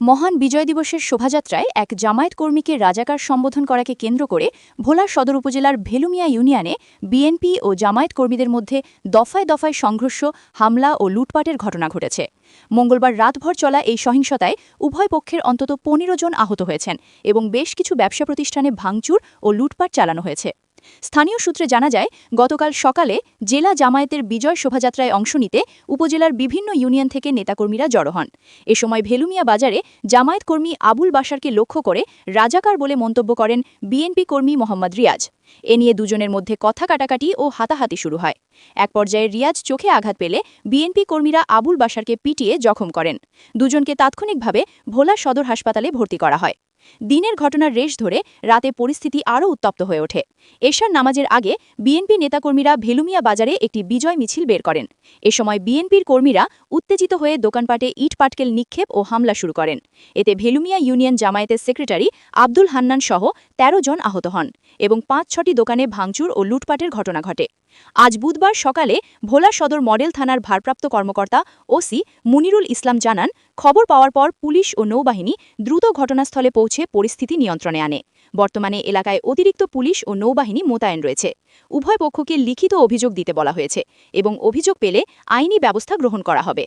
মহান বিজয় দিবসের শোভাযাত্রায় এক জামায়াত কর্মীকে রাজাকার সম্বোধন করাকে কেন্দ্র করে ভোলা সদর উপজেলার ভেলুমিয়া ইউনিয়নে বিএনপি ও জামায়াত কর্মীদের মধ্যে দফায় দফায় সংঘর্ষ, হামলা ও লুটপাটের ঘটনা ঘটেছে। মঙ্গলবার রাতভর চলা এই সহিংসতায় উভয় পক্ষের অন্তত পনেরো জন আহত হয়েছেন এবং বেশ কিছু ব্যবসা প্রতিষ্ঠানে ভাঙচুর ও লুটপাট চালানো হয়েছে। স্থানীয় সূত্রে জানা যায়, গতকাল সকালে জেলা জামায়াতের বিজয় শোভাযাত্রায় অংশ নিতে উপজেলার বিভিন্ন ইউনিয়ন থেকে নেতাকর্মীরা জড়ো হন। এ সময় ভেলুমিয়া বাজারে জামায়াত কর্মী আবুল বাশারকে লক্ষ্য করে রাজাকার বলে মন্তব্য করেন বিএনপি কর্মী মোহাম্মদ রিয়াজ। এ নিয়ে দুজনের মধ্যে কথা কাটাকাটি ও হাতাহাতি শুরু হয়। এক পর্যায়ে রিয়াজ চোখে আঘাত পেলে বিএনপি কর্মীরা আবুল বাশারকে পিটিয়ে জখম করেন। দুজনকে তাৎক্ষণিকভাবে ভোলা সদর হাসপাতালে ভর্তি করা হয়। দিনের ঘটনার রেশ ধরে রাতে পরিস্থিতি আরও উত্তপ্ত হয়ে ওঠে। এশার নামাজের আগে বিএনপি নেতাকর্মীরা ভেলুমিয়া বাজারে একটি বিজয় মিছিল বের করেন। এ সময় বিএনপির কর্মীরা উত্তেজিত হয়ে দোকানপাটে ইট পাটকেল নিক্ষেপ ও হামলা শুরু করেন। এতে ভেলুমিয়া ইউনিয়ন জামায়াতের সেক্রেটারি আব্দুল হান্নান সহ ১৩ জন আহত হন এবং পাঁচ ছটি দোকানে ভাঙচুর ও লুটপাটের ঘটনা ঘটে। আজ বুধবার সকালে ভোলা সদর মডেল থানার ভারপ্রাপ্ত কর্মকর্তা ওসি মুনিরুল ইসলাম জানান, খবর পাওয়ার পর পুলিশ ও নৌবাহিনী দ্রুত ঘটনাস্থলে পৌঁছে পরিস্থিতি নিয়ন্ত্রণে আনে। বর্তমানে এলাকায় অতিরিক্ত পুলিশ ও নৌবাহিনী মোতায়েন রয়েছে। উভয় পক্ষকে লিখিত অভিযোগ দিতে বলা হয়েছে এবং অভিযোগ পেলে আইনি ব্যবস্থা গ্রহণ করা হবে।